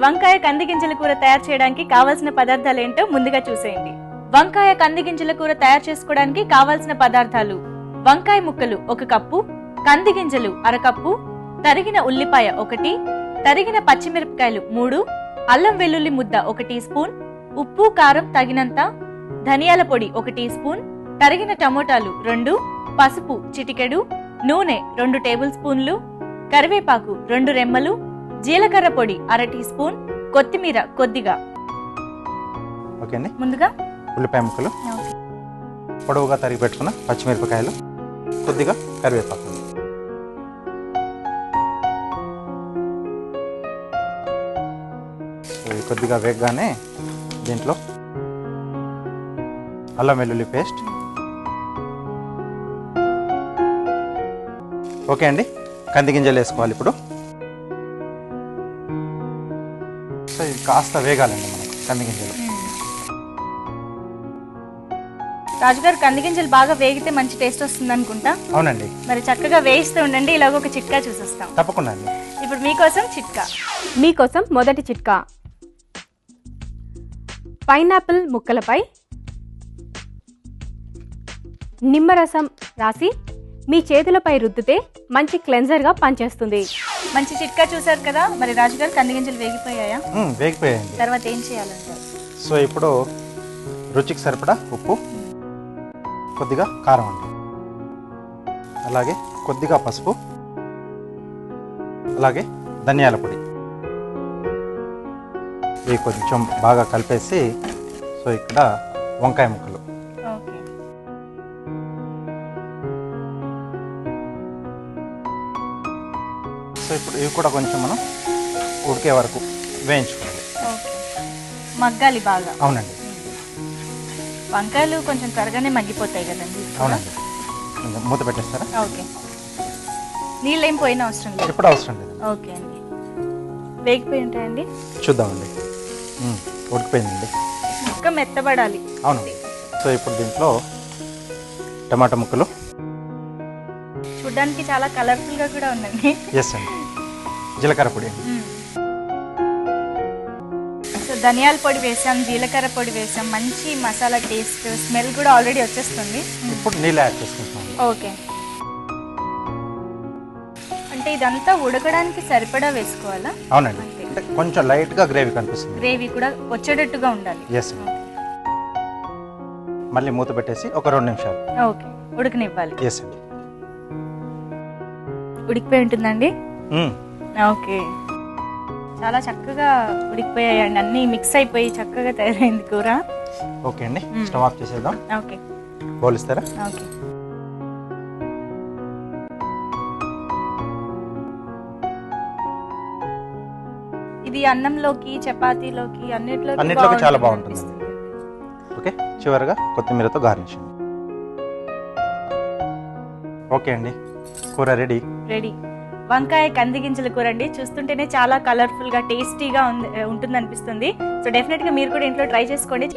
వంకాయ కంది గింజల కూర తయారు చేయడానికి కావాల్సిన పదార్థాలు ఏంటో ముందుగా చూసేయండి. వంకాయ కంది గింజల కూర తయారు చేసుకోవడానికి కావాల్సిన పదార్థాలు వంకాయ ముక్కలు ఒక కప్పు కంది గింజలు అరకప్పు తరిగిన ఉల్లిపాయ ఒకటి తరిగిన పచ్చిమిరపకాయలు మూడు అల్లం వెల్లుల్లి ముద్ద ఒక టీ స్పూన్ ఉప్పు కారం తగినంత ధనియాల పొడి ఒక టీ స్పూన్ తరిగిన టమోటాలు రెండు పసుపు చిటికెడు నూనె రెండు టేబుల్ స్పూన్లు కరివేపాకు రెండు రెమ్మలు జీలకర్ర పొడి అర టీ స్పూన్ కొత్తిమీర కొద్దిగా. ఓకే అండి ముందుగా? ఉల్లిపాయ ముక్కలు. పొడవుగా తరిగి పెట్టుకున్న పచ్చిమిరపకాయలు. కొద్దిగా కరివేపాకు. కొద్దిగా వేగగానే దీంట్లో అల్లం వెల్లుల్లి పేస్ట్. ఓకే అండి. కంది గింజలు వేసుకోవాలి ఇప్పుడు. సో ఇది కాస్త వేగాలండి మనకు కంది గింజలు రాజుగారు కంది గింజలు బాగా వేగితే మంచి టేస్ట్ వస్తుంది అనుకుంటా? అవునండి. మరి చక్కగా వేయిస్తూ ఉండండి ఇలాగ ఒక చిట్కా చూసేస్తాం. తప్పకుండా అండి. ఇప్పుడు మీకోసం చిట్కా. మీకోసం మొదటి చిట్కా. పైనాపిల్ ముక్కలపై నిమ్మరసం రాసి మీ చేతులపై రుద్దితే మంచి క్లెన్జర్గా పనిచేస్తుంది. మంచి చిట్కా చూసారు కదా మరి రాజుగారు కంది గింజలు వేగిపోయాయా? మ్మ్, వేగిపోయాయండి. తర్వాత ఏం చేయాలంటారు సో ఇప్పుడు రుచికి సరిపడా ఉప్పు కొద్దిగా కారం అండి. అలాగే కొద్దిగా పసుపు అలాగే ధనియాల పొడి. ఇవి కొంచెం బాగా కలిపేసి సో ఇక్కడ వంకాయ ముక్కలు. సో ఇప్పుడు ఇవి కూడా కొంచెం మనం ఉడికే వరకు వేయించుకోవాలి. ఓకే. మగ్గాలి బాగా. అవునండి. వంకాయలు కొంచెం త్వరగానే మగ్గిపోతాయి కదండి. అవునండి. మూత పెట్టేస్తారా? ఓకే. నీళ్ళు ఏం పోయిన అవసరం లేదు. ఎప్పుడు అవసరం లేదు. ఓకే అండి. వేగిపోయి ఉంటాయండి? చూద్దామండి. ఉడికిపోయిందండి. ముక్క మెత్తబడాలి. అవునండి. సో ఇప్పుడు దీంట్లో టమాటా ముక్కలు చూడ్డానికి చాలా కలర్ఫుల్గా కూడా ఉందండి. ఎస్ అండి జీలకర్ర పొడి. సో ధనియాల పొడి వేసాం జీలకర్ర పొడి వేసాం. మంచి మసాలా టేస్ట్ స్మెల్ కూడా ఆల్రెడీ వచ్చేస్తుంది. ఇప్పుడు నీళ్ళు యాడ్ చేసుకుంటాం ఓకే అంటే ఇదంతా ఉడకడానికి సరిపడా వేసుకోవాలా? అవునండి. అంటే కొంచెం లైట్గా గ్రేవీ కనిపిస్తుంది. గ్రేవీ కూడా వచ్చేటట్టుగా ఉండాలి. ఎస్ మళ్ళీ మూత పెట్టేసి ఒక రెండు నిమిషాలు. ఓకే ఉడకనివ్వాలి. ఎస్ అండి ఉడికిపోయి ఉంటుందండి. ఓకే. చాలా చక్కగా ఉడికిపోయాయండి. అన్నీ మిక్స్ అయిపోయి చక్కగా తయారైంది కూర. ఓకే అండి. స్టవ్ ఆఫ్ చేసేద్దాం. ఓకే. బౌల్ ఇస్తారా ఓకే. ఇది అన్నంలోకి చపాతీలోకి అన్నిట్లోకి అన్నిట్లోకి చాలా బాగుంటుంది. ఓకే. చివరిగా కొత్తిమీరతో గార్నిష్ ఓకే అండి. కూర రెడీ? రెడీ. వంకాయ కంది గింజల కూర అండి. చూస్తుంటేనే చాలా కలర్ఫుల్గా టేస్టీగా ఉంది ఉంటుంది అనిపిస్తుంది సో డెఫినెట్గా మీరు కూడా ఇంట్లో ట్రై చేసుకోండి.